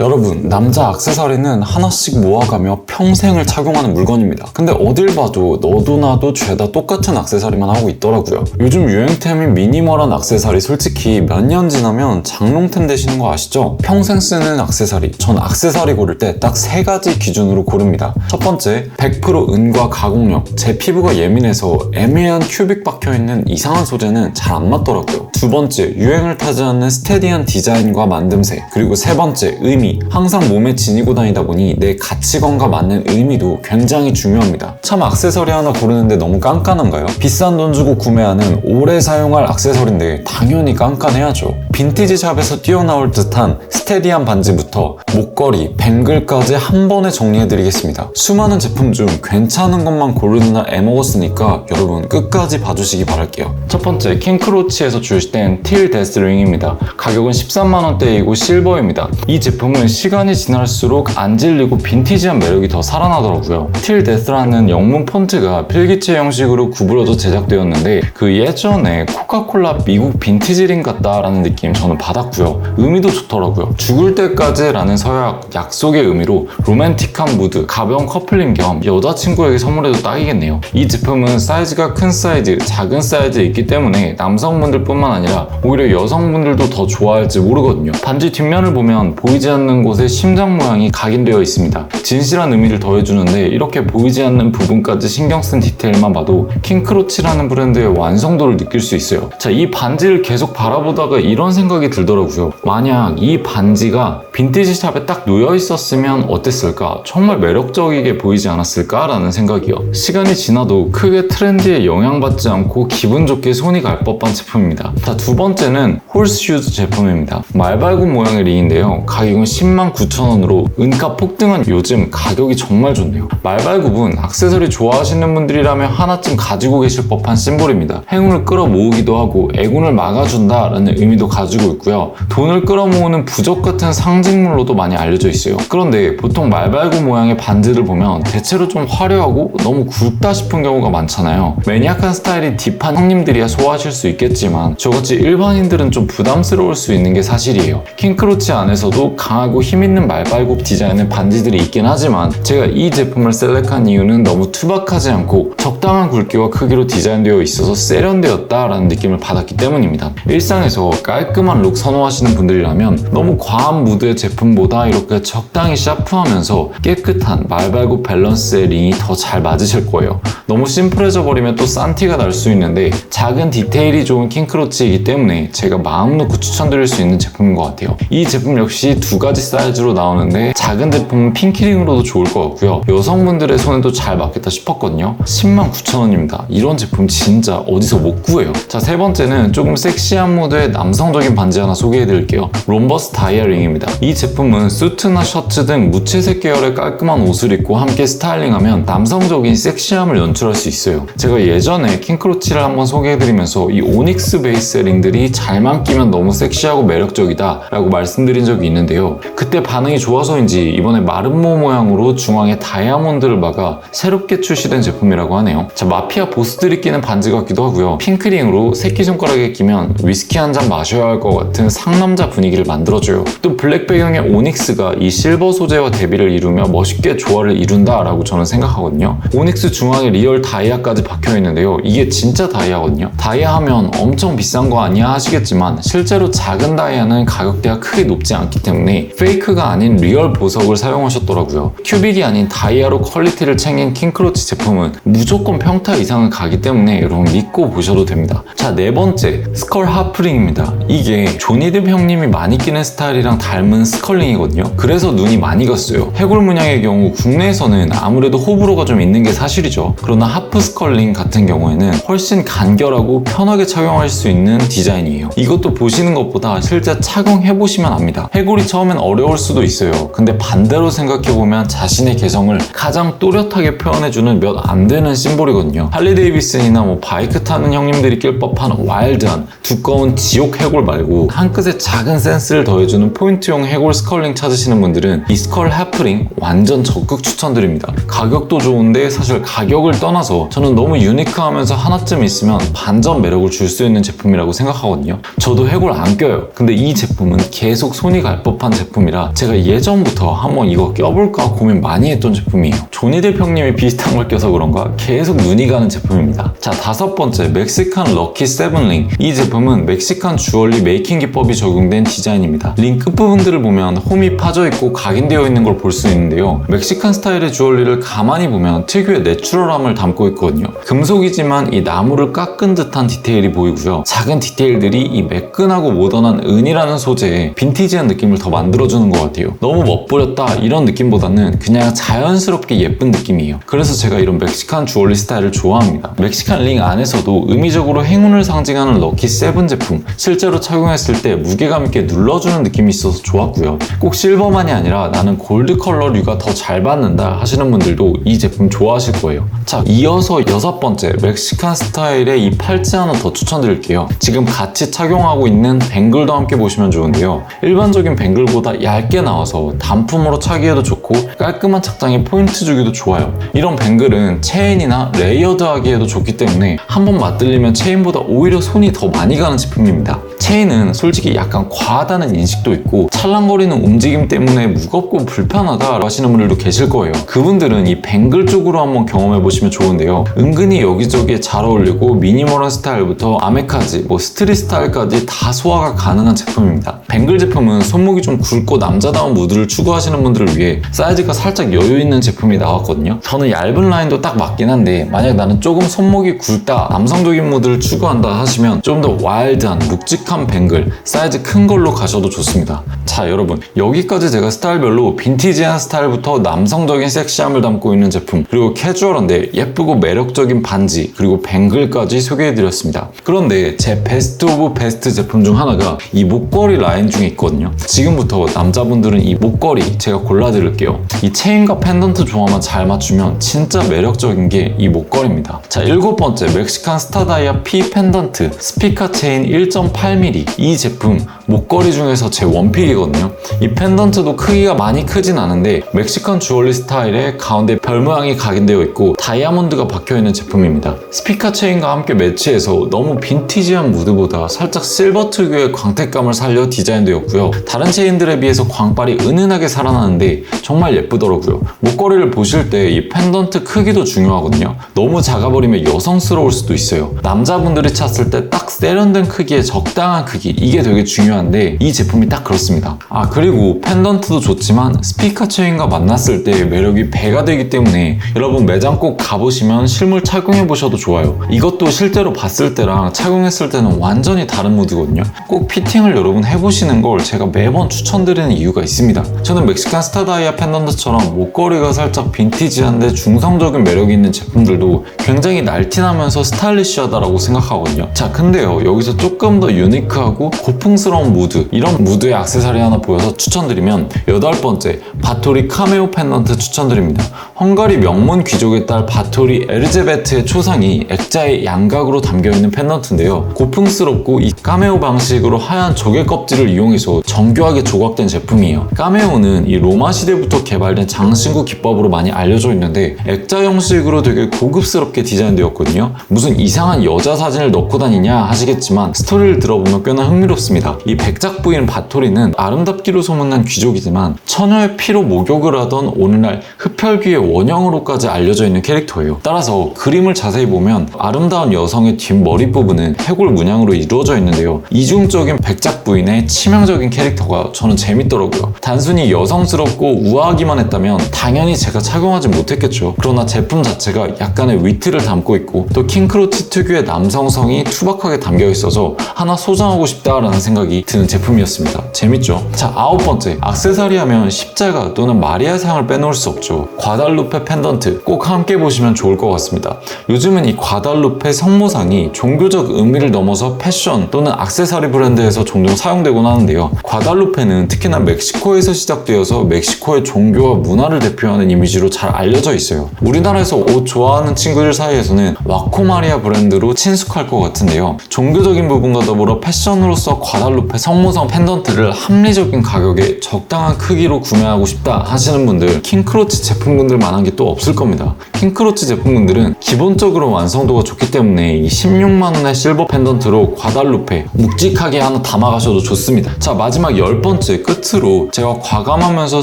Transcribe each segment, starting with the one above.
여러분, 남자 악세사리는 하나씩 모아가며 평생을 착용하는 물건입니다. 근데 어딜 봐도 너도 나도 죄다 똑같은 악세사리만 하고 있더라고요. 요즘 유행템인 미니멀한 악세사리 솔직히 몇 년 지나면 장롱템 되시는 거 아시죠? 평생 쓰는 악세사리. 전 악세사리 고를 때 딱 세 가지 기준으로 고릅니다. 첫 번째, 100% 은과 가공력. 제 피부가 예민해서 애매한 큐빅 박혀있는 이상한 소재는 잘 안 맞더라고요. 두 번째, 유행을 타지 않는 스테디한 디자인과 만듦새. 그리고 세 번째, 의미. 항상 몸에 지니고 다니다 보니 내 가치관과 맞는 의미도 굉장히 중요합니다. 참 악세서리 하나 고르는데 너무 깐깐한가요? 비싼 돈 주고 구매하는 오래 사용할 악세서리인데 당연히 깐깐해야죠. 빈티지 샵에서 뛰어나올 듯한 스테디한 반지부터 목걸이, 뱅글까지 한 번에 정리해드리겠습니다. 수많은 제품 중 괜찮은 것만 고르는 날 애먹었으니까 여러분 끝까지 봐주시기 바랄게요. 첫 번째, 킹크로치에서 출시된 틸 데스링입니다. 가격은 13만원대이고 실버입니다. 이 제품은 시간이 지날수록 안 질리고 빈티지한 매력이 더 살아나더라고요. 틸 데스라는 영문 폰트가 필기체 형식으로 구부러져 제작되었는데 그 예전에 코카콜라 미국 빈티지링 같다라는 느낌 저는 받았고요. 의미도 좋더라고요. 죽을 때까지라는 서약 약속의 의미로 로맨틱한 무드, 가벼운 커플링 겸 여자친구에게 선물해도 딱이겠네요. 이 제품은 사이즈가 큰 사이즈, 작은 사이즈에 있기 때문에 남성분들뿐만 아니라 오히려 여성분들도 더 좋아할지 모르거든요. 반지 뒷면을 보면 보이지 않는 곳에 심장 모양이 각인되어 있습니다. 진실한 의미를 더해주는데 이렇게 보이지 않는 부분까지 신경 쓴 디테일만 봐도 킹크로치라는 브랜드의 완성도를 느낄 수 있어요. 자, 이 반지를 계속 바라보다가 이런 생각이 들더라고요. 만약 이 반지가 빈티지 샵에 딱 놓여 있었으면 어땠을까? 정말 매력적이게 보이지 않았을까라는 생각이요. 시간이 지나도 크게 트렌드에 영향받지 않고 기분 좋게 손이 갈 법한 제품입니다. 자, 두 번째는 홀스슈즈 제품입니다. 말발굽 모양의 링인데요. 가격은 10만 9천 원으로 은가 폭등한 요즘 가격이 정말 좋네요. 말발굽은 악세서리 좋아하시는 분들이라면 하나쯤 가지고 계실 법한 심볼입니다. 행운을 끌어모으기도 하고 애군을 막아준다라는 의미도 가지고 있고요. 돈을 끌어모으는 부적 같은 상징물로도 많이 알려져 있어요. 그런데 보통 말발굽 모양의 반지를 보면 대체로 좀 화려하고 너무 굵다 싶은 경우가 많잖아요. 매니악한 스타일이 딥한 형님들이야 소화하실 수 있겠지만 저같이 일반인들은 좀 부담스러울 수 있는 게 사실이에요. 킹크로치 안에서도 강하 고 힘있는 말발굽 디자인의 반지들이 있긴 하지만 제가 이 제품을 셀렉한 이유는 너무 투박하지 않고 적당한 굵기와 크기로 디자인되어 있어서 세련되었다라는 느낌을 받았기 때문입니다. 일상에서 깔끔한 룩 선호하시는 분들이라면 너무 과한 무드의 제품보다 이렇게 적당히 샤프하면서 깨끗한 말발굽 밸런스의 링이 더 잘 맞으실 거예요. 너무 심플해져 버리면 또 싼티가 날 수 있는데 작은 디테일이 좋은 킹크로치이기 때문에 제가 마음 놓고 추천드릴 수 있는 제품인 것 같아요. 이 제품 역시 두 가지 사이즈로 나오는데 작은 제품은 핑키링으로도 좋을 것 같고요. 여성분들의 손에도 잘 맞겠다 싶었거든요. 10만 9천 원입니다. 이런 제품 진짜 어디서 못 구해요. 자, 세 번째는 조금 섹시한 무드의 남성적인 반지 하나 소개해 드릴게요. 롬버스 다이아링입니다. 이 제품은 수트나 셔츠 등 무채색 계열의 깔끔한 옷을 입고 함께 스타일링하면 남성적인 섹시함을 연출할 수 있어요. 제가 예전에 킹크로치를 한번 소개해드리면서 이 오닉스 베이스의 링들이 잘만 끼면 너무 섹시하고 매력적이다 라고 말씀드린 적이 있는데요. 그때 반응이 좋아서인지 이번에 마름모 모양으로 중앙에 다이아몬드를 막아 새롭게 출시된 제품이라고 하네요. 자, 마피아 보스들이 끼는 반지 같기도 하고요. 핑크링으로 새끼손가락에 끼면 위스키 한 잔 마셔야 할 것 같은 상남자 분위기를 만들어줘요. 또 블랙 배경의 오닉스가 이 실버 소재와 대비를 이루며 멋있게 조화를 이룬다라고 저는 생각하거든요. 오닉스 중앙에 리얼 다이아까지 박혀 있는데요. 이게 진짜 다이아거든요. 다이아 하면 엄청 비싼 거 아니야 하시겠지만 실제로 작은 다이아는 가격대가 크게 높지 않기 때문에 페이크가 아닌 리얼 보석을 사용하셨더라고요. 큐빅이 아닌 다이아로 퀄리티를 챙긴 킹크로치 제품은 무조건 평타 이상은 가기 때문에 여러분 믿고 보셔도 됩니다. 자, 네 번째 스컬 하프링입니다. 이게 조니드 형님이 많이 끼는 스타일이랑 닮은 스컬링이거든요. 그래서 눈이 많이 갔어요. 해골 문양의 경우 국내에서는 아무래도 호불호가 좀 있는 게 사실이죠. 그러나 하프 스컬링 같은 경우에는 훨씬 간결하고 편하게 착용할 수 있는 디자인이에요. 이것도 보시는 것보다 실제 착용해보시면 압니다. 해골이 처음엔 어려울 수도 있어요. 근데 반대로 생각해보면 자신의 개성을 가장 또렷하게 표현해주는 몇 안 되는 심볼이거든요. 할리 데이비슨이나 뭐 바이크 타는 형님들이 낄 법한 와일드한 두꺼운 지옥 해골 말고 한 끗의 작은 센스를 더해주는 포인트용 해골 스컬링 찾으시는 분들은 이 스컬 해프링 완전 적극 추천드립니다. 가격도 좋은데 사실 가격을 떠나서 저는 너무 유니크하면서 하나쯤 있으면 반전 매력을 줄 수 있는 제품이라고 생각하거든요. 저도 해골 안 껴요. 근데 이 제품은 계속 손이 갈 법한 제품 제품이라 제가 예전부터 한번 이거 껴볼까 고민 많이 했던 제품이에요. 조니델 평님이 비슷한 걸 껴서 그런가 계속 눈이 가는 제품입니다. 자, 다섯 번째 멕시칸 럭키 세븐링. 이 제품은 멕시칸 주얼리 메이킹 기법이 적용된 디자인입니다. 링 끝부분들을 보면 홈이 파져 있고 각인되어 있는 걸 볼 수 있는데요. 멕시칸 스타일의 주얼리를 가만히 보면 특유의 내추럴함을 담고 있거든요. 금속이지만 이 나무를 깎은 듯한 디테일이 보이고요. 작은 디테일들이 이 매끈하고 모던한 은이라는 소재에 빈티지한 느낌을 더 만들어 주는 것 같아요. 너무 멋부렸다 이런 느낌보다는 그냥 자연스럽게 예쁜 느낌이에요. 그래서 제가 이런 멕시칸 주얼리 스타일을 좋아합니다. 멕시칸 링 안에서도 의미적으로 행운을 상징하는 럭키 세븐 제품 실제로 착용했을 때 무게감 있게 눌러주는 느낌이 있어서 좋았고요. 꼭 실버만이 아니라 나는 골드 컬러류가 더 잘 받는다 하시는 분들도 이 제품 좋아하실 거예요. 자, 이어서 여섯 번째 멕시칸 스타일의 이 팔찌 하나 더 추천드릴게요. 지금 같이 착용하고 있는 뱅글도 함께 보시면 좋은데요. 일반적인 뱅글보다 얇게 나와서 단품으로 차기에도 좋고 깔끔한 착장에 포인트 주기도 좋아요. 이런 뱅글은 체인이나 레이어드 하기에도 좋기 때문에 한번 맞들리면 체인보다 오히려 손이 더 많이 가는 제품입니다. 체인은 솔직히 약간 과하다는 인식도 있고 찰랑거리는 움직임 때문에 무겁고 불편하다 하시는 분들도 계실 거예요. 그분들은 이 뱅글 쪽으로 한번 경험해 보시면 좋은데요. 은근히 여기저기에 잘 어울리고 미니멀한 스타일부터 아메까지 뭐 스트릿 스타일까지 다 소화가 가능한 제품입니다. 뱅글 제품은 손목이 좀 굵고 남자다운 무드를 추구하시는 분들을 위해 사이즈가 살짝 여유 있는 제품이 나왔거든요. 저는 얇은 라인도 딱 맞긴 한데 만약 나는 조금 손목이 굵다 남성적인 무드를 추구한다 하시면 좀 더 와일드한 묵직한 뱅글 사이즈 큰 걸로 가셔도 좋습니다. 자 여러분 여기까지 제가 스타일별로 빈티지한 스타일부터 남성적인 섹시함을 담고 있는 제품 그리고 캐주얼한데 예쁘고 매력적인 반지 그리고 뱅글까지 소개해드렸습니다. 그런데 제 베스트 오브 베스트 제품 중 하나가 이 목걸이 라인 중에 있거든요. 지금부터 남자분들은 이 목걸이 제가 골라드릴게요. 이 체인과 펜던트 조화만 잘 맞추면 진짜 매력적인 게 이 목걸이입니다. 자 일곱 번째 멕시칸 스타다이아 P 펜던트 스피카 체인 1.8mm 이 제품 목걸이 중에서 제 원픽이거든요. 이 펜던트도 크기가 많이 크진 않은데 멕시칸 주얼리 스타일에 가운데 별 모양이 각인되어 있고 다이아몬드가 박혀 있는 제품입니다. 스피카 체인과 함께 매치해서 너무 빈티지한 무드보다 살짝 실버 특유의 광택감을 살려 디자인되었고요. 다른 체인들에 비해서 광발이 은은하게 살아나는데 정말 예쁘더라고요. 목걸이를 보실 때 이 펜던트 크기도 중요하거든요. 너무 작아버리면 여성스러울 수도 있어요. 남자분들이 찼을 때 딱 세련된 크기에 적당한 크기 이게 되게 중요한데 이 제품이 딱 그렇습니다. 아 그리고 펜던트도 좋지만 스피커 체인과 만났을 때 매력이 배가 되기 때문에 여러분 매장 꼭 가보시면 실물 착용해 보셔도 좋아요. 이것도 실제로 봤을 때랑 착용했을 때는 완전히 다른 무드거든요. 꼭 피팅을 여러분 해보시는 걸 제가 매번 추천드리는 이유가 있습니다. 저는 멕시칸 스타다이아 펜던트처럼 목걸이가 살짝 빈티지한데 중성적인 매력이 있는 제품들도 굉장히 날티나면서 스타일리시하다라고 생각하거든요. 자 근데요 여기서 조금 더 유 니크하고 고풍스러운 무드 이런 무드의 액세서리 하나 보여서 추천드리면 여덟 번째 바토리 카메오 펜던트 추천드립니다. 헝가리 명문 귀족의 딸 바토리 에르제베트의 초상이 액자의 양각으로 담겨있는 펜던트인데요. 고풍스럽고 이 카메오 방식으로 하얀 조개 껍질을 이용해서 정교하게 조각된 제품이에요. 카메오는 이 로마 시대부터 개발된 장신구 기법으로 많이 알려져 있는데 액자 형식으로 되게 고급스럽게 디자인되었거든요. 무슨 이상한 여자 사진을 넣고 다니냐 하시겠지만 스토리를 들어보면 꽤나 흥미롭습니다. 이 백작 부인 바토리는 아름답기로 소문난 귀족이지만 처녀의 피로 목욕을 하던 오늘날 흡혈귀의 원형으로까지 알려져 있는 캐릭터예요. 따라서 그림을 자세히 보면 아름다운 여성의 뒷머리 부분은 해골 문양으로 이루어져 있는데요. 이중적인 백작 부인의 치명적인 캐릭터가 저는 재밌더라고요. 단순히 여성스럽고 우아하기만 했다면 당연히 제가 착용하지 못했겠죠. 그러나 제품 자체가 약간의 위트를 담고 있고 또 킹크로치 특유의 남성성이 투박하게 담겨 있어서 하나 소 장하고 싶다라는 생각이 드는 제품이었습니다. 재밌죠? 자, 아홉 번째. 악세사리 하면 십자가 또는 마리아 상을 빼놓을 수 없죠. 과달루페 펜던트 꼭 함께 보시면 좋을 것 같습니다. 요즘은 이 과달루페 성모상이 종교적 의미를 넘어서 패션 또는 악세사리 브랜드에서 종종 사용되곤 하는데요. 과달루페는 특히나 멕시코에서 시작되어서 멕시코의 종교와 문화를 대표하는 이미지로 잘 알려져 있어요. 우리나라에서 옷 좋아하는 친구들 사이에서는 와코마리아 브랜드로 친숙할 것 같은데요. 종교적인 부분과 더불어 패션으로서 과달루페 성모성 펜던트를 합리적인 가격에 적당한 크기로 구매하고 싶다 하시는 분들 킹크로치 제품군들만한 게 또 없을 겁니다. 킹크로치 제품군들은 기본적으로 완성도가 좋기 때문에 이 16만원의 실버 펜던트로 과달루페 묵직하게 하나 담아가셔도 좋습니다. 자 마지막 열 번째 끝으로 제가 과감하면서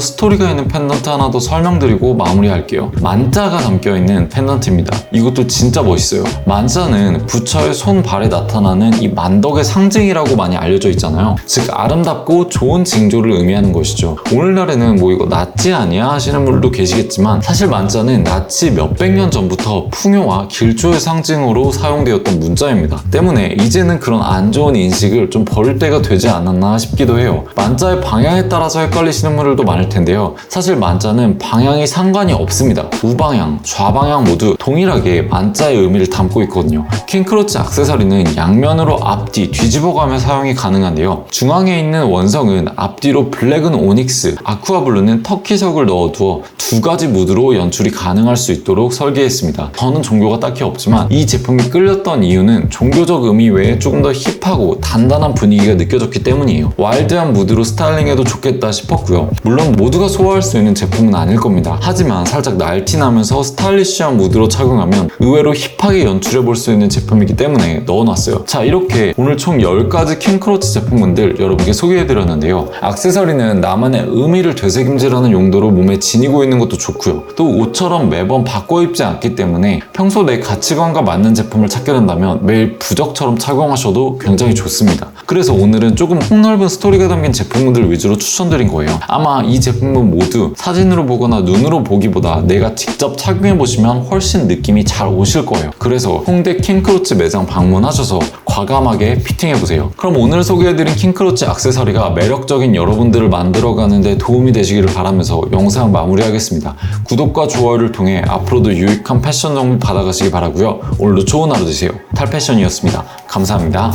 스토리가 있는 펜던트 하나 더 설명드리고 마무리할게요. 만자가 담겨있는 펜던트입니다. 이것도 진짜 멋있어요. 만자는 부처의 손발에 나타나는 이 만덕의 상징 이라고 많이 알려져 있잖아요. 즉 아름답고 좋은 징조를 의미하는 것이죠. 오늘날에는 뭐 이거 낫지 아니야 하시는 분들도 계시겠지만 사실 만자는 낫지 몇백 년 전부터 풍요와 길조의 상징으로 사용되었던 문자입니다. 때문에 이제는 그런 안 좋은 인식을 좀 버릴 때가 되지 않았나 싶기도 해요. 만자의 방향에 따라서 헷갈리시는 분들도 많을 텐데요. 사실 만자는 방향이 상관이 없습니다. 우방향, 좌방향 모두 동일하게 만자의 의미를 담고 있거든요. 킹크로치 악세사리는 양면으로 앞뒤 뒤집어 가며 사용이 가능한데요. 중앙에 있는 원성은 앞뒤로 블랙은 오닉스, 아쿠아블루는 터키석을 넣어두어 두 가지 무드로 연출이 가능할 수 있도록 설계했습니다. 저는 종교가 딱히 없지만 이 제품이 끌렸던 이유는 종교적 의미 외에 조금 더 힙하고 단단한 분위기가 느껴졌기 때문이에요. 와일드한 무드로 스타일링해도 좋겠다 싶었고요. 물론 모두가 소화할 수 있는 제품은 아닐 겁니다. 하지만 살짝 날티나면서 스타일리시한 무드로 착용하면 의외로 힙하게 연출해 볼 수 있는 제품이기 때문에 넣어놨어요. 자 이렇게 오늘 총 10 가지 킹크로치 제품군들 여러분께 소개해드렸는데요. 악세서리는 나만의 의미를 되새김질하는 용도로 몸에 지니고 있는 것도 좋고요. 또 옷처럼 매번 바꿔 입지 않기 때문에 평소 내 가치관과 맞는 제품을 찾게 된다면 매일 부적처럼 착용하셔도 굉장히 좋습니다. 그래서 오늘은 조금 폭넓은 스토리가 담긴 제품들 위주로 추천드린 거예요. 아마 이 제품은 모두 사진으로 보거나 눈으로 보기보다 내가 직접 착용해 보시면 훨씬 느낌이 잘 오실 거예요. 그래서 홍대 킹크로치 매장 방문하셔서 과감하게 피팅해 보세요. 그럼 오늘 소개해드린 킹크로치 악세서리가 매력적인 여러분들을 만들어가는데 도움이 되시기를 바라면서 영상 마무리하겠습니다. 구독과 좋아요를 통해 앞으로도 유익한 패션 정보 받아가시기 바라고요. 오늘도 좋은 하루 되세요. 탈패션이었습니다. 감사합니다.